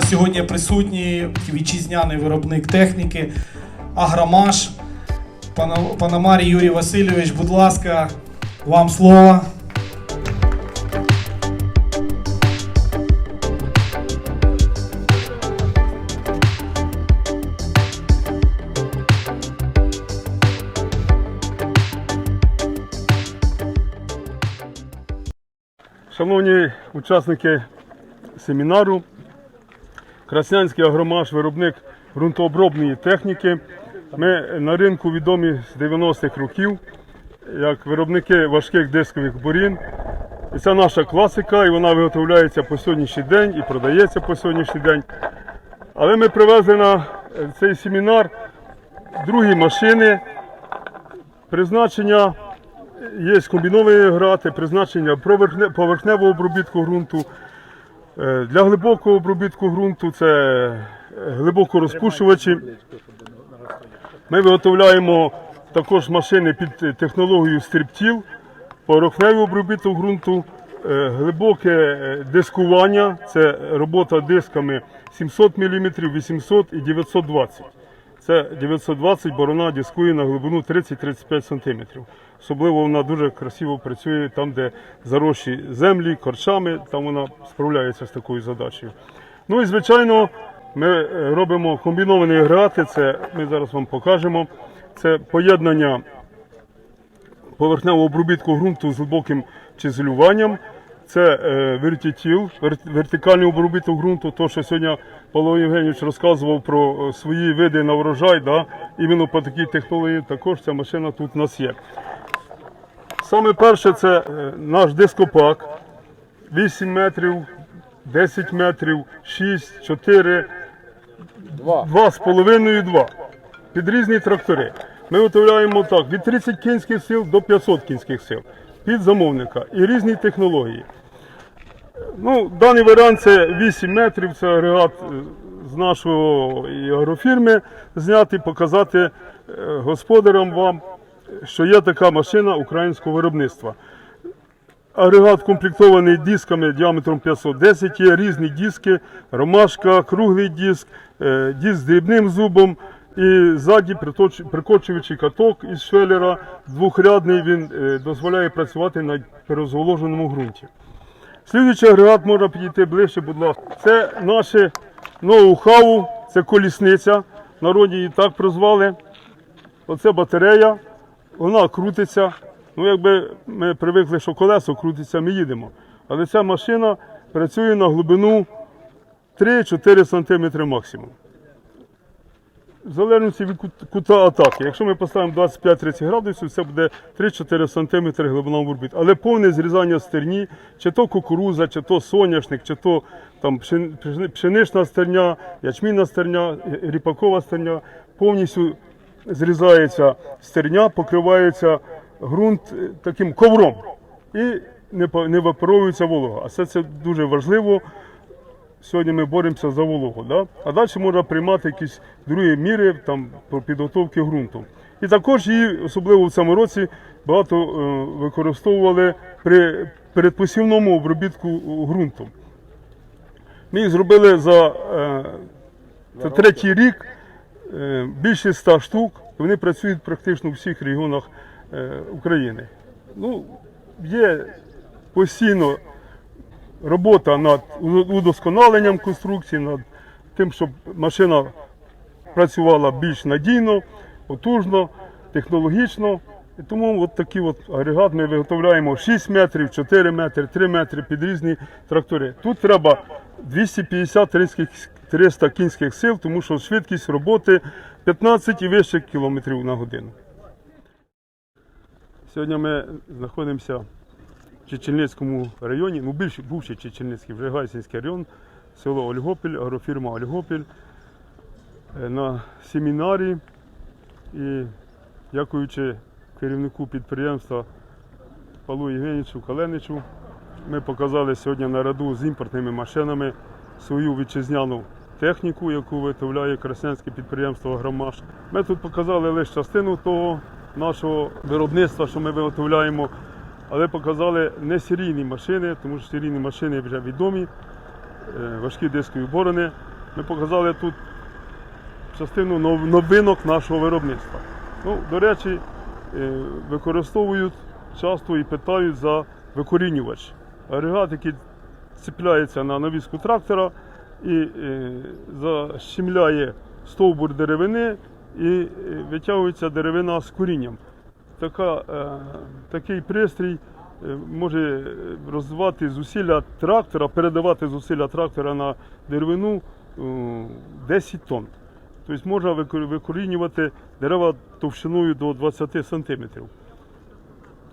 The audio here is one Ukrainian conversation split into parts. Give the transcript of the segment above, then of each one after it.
сьогодні присутній вітчизняний виробник техніки Агромаш. Пана- Панамарій Юрій Васильович, будь ласка, вам слово. Шановні учасники семінару, Краснянський агромаш, виробник ґрунтообробної техніки. Ми на ринку відомі з 90-х років як виробники важких дискових бурін. І це наша класика, і вона виготовляється по сьогоднішній день і продається по сьогоднішній день. Але ми привезли на цей семінар другі машини, призначення Є комбіновані грати, призначення поверхне- поверхневого обробітку ґрунту. Е, Для глибокого обробітку ґрунту це е, глибоко розпушувачі. Ми виготовляємо також машини під технологією стрибтів, поверхневий обробіток ґрунту, е, глибоке дискування, це робота дисками 700 мм, 800 і 920 це 920 борона дискує на глибину 30-35 см. Особливо вона дуже красиво працює там, де заросші землі, корчами, там вона справляється з такою задачею. Ну і звичайно, ми е, робимо комбіновані агрегати, це ми зараз вам покажемо. Це поєднання поверхневого обробітку ґрунту з глибоким чизелюванням. Це е, вертітіл, вертикальний обробіток ґрунту. То, що сьогодні Павло Євгенійович розказував про е, свої види на врожай, да? іменно по такій технології також ця машина тут у нас є. Саме перше це е, наш дископак. 8 метрів, 10 метрів, 6, 4, 2 з половиною 2. Під різні трактори. Ми виготовляємо так від 30 кінських сил до 500 кінських сил під замовника і різні технології. Ну, даний варіант це 8 метрів, це агрегат е, з нашого і агрофірми зняти, показати е, господарям вам, що є така машина українського виробництва. Агрегат комплектований дисками діаметром 510, є різні диски, ромашка, круглий диск, е, диск з дрібним зубом і ззаді прикочуючий каток із швеллера, двохрядний, він е, дозволяє працювати на перезволоженому ґрунті. Слідуючий агрегат можна підійти ближче, будь ласка. Це наше ноу-хау, це колісниця. Народі її так прозвали. Оце батарея, вона крутиться. Ну, якби ми привикли, що колесо крутиться, ми їдемо. Але ця машина працює на глибину 3-4 см максимум. В залежності від кута атаки. Якщо ми поставимо 25-30 градусів, це буде 3-4 см глибина орбіт. Але повне зрізання стерні, чи то кукуруза, чи то соняшник, чи то там пшен- пшенична стерня, ячмінна стерня, е, ріпакова стерня, повністю зрізається стерня, покривається ґрунт е, таким ковром і не випаровується волога. А це, це дуже важливо. Сьогодні ми боремося за вологу. Да? А далі можна приймати якісь другі міри там, по підготовці ґрунту. І також її, особливо в цьому році, багато е, використовували при передпосівному обробітку ґрунту. Ми їх зробили за, е, за третій рік е, більше ста штук. Вони працюють практично у всіх регіонах е, України. Ну, є постійно робота над удосконаленням конструкції, над тим, щоб машина працювала більш надійно, потужно, технологічно. І тому от такий от агрегат ми виготовляємо 6 метрів, 4 метри, 3 метри під різні трактори. Тут треба 250-300 кінських сил, тому що швидкість роботи 15 і вище кілометрів на годину. Сьогодні ми знаходимося Чечельницькому районі, ну більше бувший Чечельницький, вже Гайсинський район, село Ольгопіль, агрофірма Ольгопіль е, на семінарі. І дякуючи керівнику підприємства Павлу Євгенійовичу Каленичу, ми показали сьогодні на раду з імпортними машинами свою вітчизняну техніку, яку виготовляє краснянське підприємство Агромаш. Ми тут показали лише частину того нашого виробництва, що ми виготовляємо, але показали не серійні машини, тому що серійні машини вже відомі, е, важкі дискові борони. Ми показали тут частину новинок нашого виробництва. Ну, до речі, е, використовують часто і питають за викорінювач. Агрегат, який цепляється на навіску трактора і е, защемляє стовбур деревини і витягується деревина з корінням. Така, е, такий пристрій е, може розвивати зусилля трактора, передавати зусилля трактора на деревину е, 10 тонн. Тобто можна викорінювати дерева товщиною до 20 см.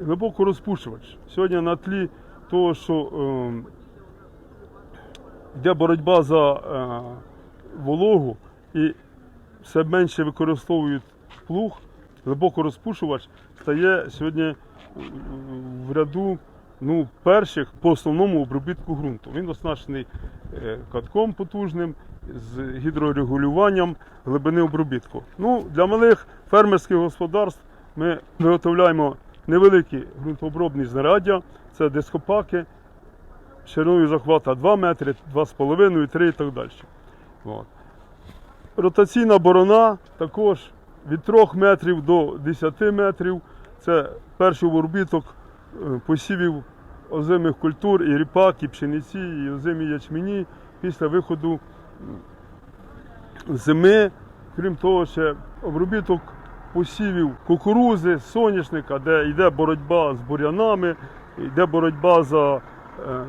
Глибоко розпушувач. Сьогодні на тлі того, що е, йде боротьба за е, вологу і все менше використовують плуг, глибоко розпушувач стає сьогодні е, в ряду ну, перших по основному обробітку ґрунту. Він оснащений е, катком потужним, з гідрорегулюванням глибини обробітку. Ну, для малих фермерських господарств ми виготовляємо невеликі ґрунтообробні знаряддя, це дископаки, шириною захвата 2 метри, 2,5, 3 і так далі. От. Ротаційна борона також від 3 метрів до 10 метрів. Це перший обробіток е, посівів озимих культур, і ріпак, і пшениці, і озимі ячмені після виходу зими. Крім того, ще обробіток посівів кукурузи, соняшника, де йде боротьба з бур'янами, йде боротьба за е,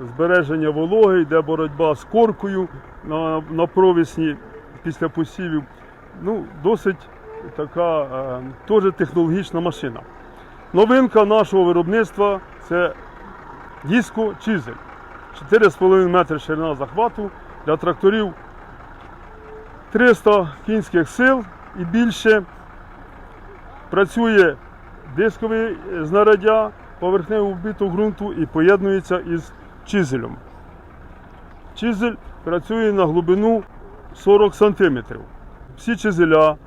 збереження вологи, йде боротьба з коркою на, на провісні після посівів. Ну, досить така е, теж технологічна машина. Новинка нашого виробництва це диско чизель. 4,5 метри ширина захвату для тракторів 300 кінських сил і більше. Працює дисковий е, знаряддя, поверхневий вбиток ґрунту і поєднується із чизелем. Чизель працює на глибину 40 см. Всі чизеля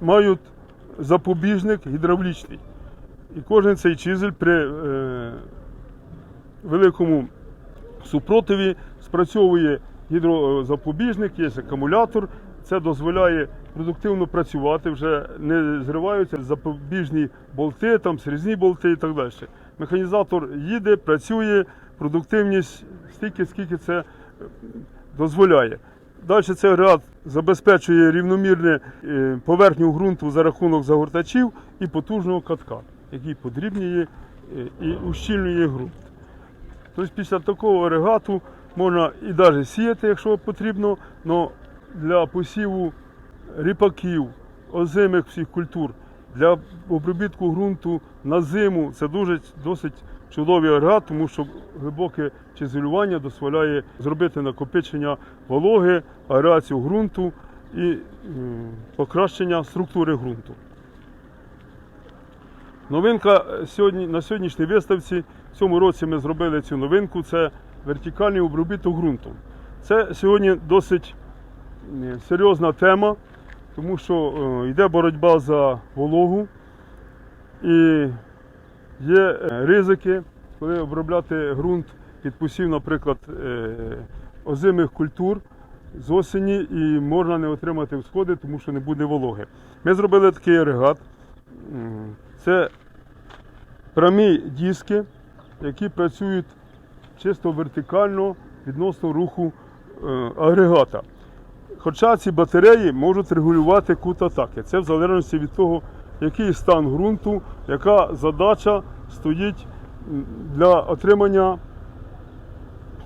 мають запобіжник гідравлічний. І кожен цей чизель при е, великому супротиві спрацьовує гідрозапобіжник, є акумулятор. Це дозволяє продуктивно працювати, вже не зриваються запобіжні болти, там срізні болти і так далі. Механізатор їде, працює, продуктивність стільки, скільки це е, дозволяє. Далі цей агрегат забезпечує рівномірне е, поверхню ґрунту за рахунок загортачів і потужного катка, який подрібнює е, і ущільнює ґрунт. Тобто після такого агрегату можна і навіть сіяти, якщо потрібно, але для посіву ріпаків, озимих всіх культур, для обробітку ґрунту на зиму це дуже досить чудовий агрегат, тому що глибоке чизелювання дозволяє зробити накопичення вологи, аерацію ґрунту і покращення структури ґрунту. Новинка е, сьогодні, на сьогоднішній виставці. В цьому році ми зробили цю новинку. Це вертикальний обробіток ґрунту. Це сьогодні досить серйозна тема, тому що е, йде боротьба за вологу і є е, ризики, коли обробляти ґрунт під посів, наприклад, озимих культур з осені і можна не отримати всходи, тому що не буде вологи. Ми зробили такий агрегат. Це прямі диски, які працюють чисто вертикально відносно руху е, агрегата. Хоча ці батареї можуть регулювати кут атаки. Це в залежності від того, який стан ґрунту, яка задача стоїть для отримання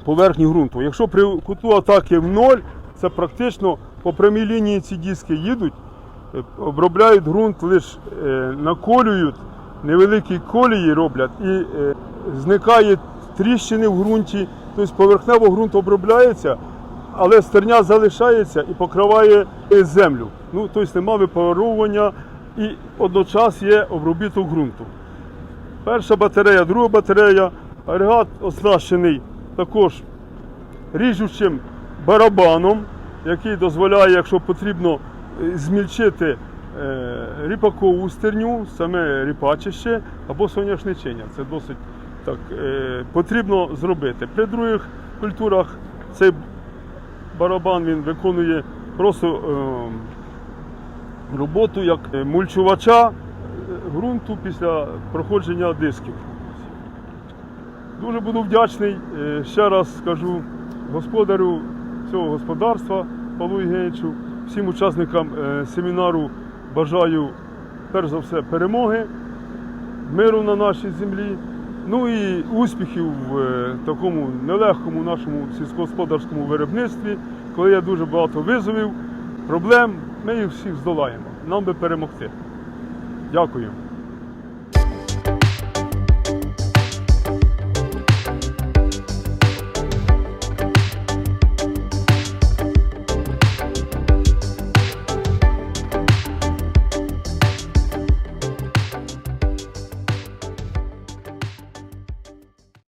поверхні ґрунту. Якщо при куту атаки в ноль, це практично по прямій лінії ці диски їдуть, обробляють ґрунт, лише наколюють, невеликі колії роблять і е, зникає тріщини в ґрунті, тобто поверхнево ґрунт обробляється, але стерня залишається і покриває е, землю. Ну, тобто немає випаровування і одночас є обробіток ґрунту. Перша батарея, друга батарея, агрегат оснащений також ріжучим барабаном, який дозволяє, якщо потрібно, змільчити е, ріпакову стерню, саме ріпачище або соняшничення. Це досить так, е, потрібно зробити. При других культурах цей барабан він виконує просто е, роботу як мульчувача ґрунту після проходження дисків. Дуже буду вдячний. Ще раз скажу господарю цього господарства Павлу Євгеньовичу, всім учасникам е, семінару бажаю перш за все перемоги, миру на нашій землі, ну і успіхів в е, такому нелегкому нашому сільськогосподарському виробництві, коли є дуже багато визовів, проблем, ми їх всіх здолаємо. Нам би перемогти. Дякую.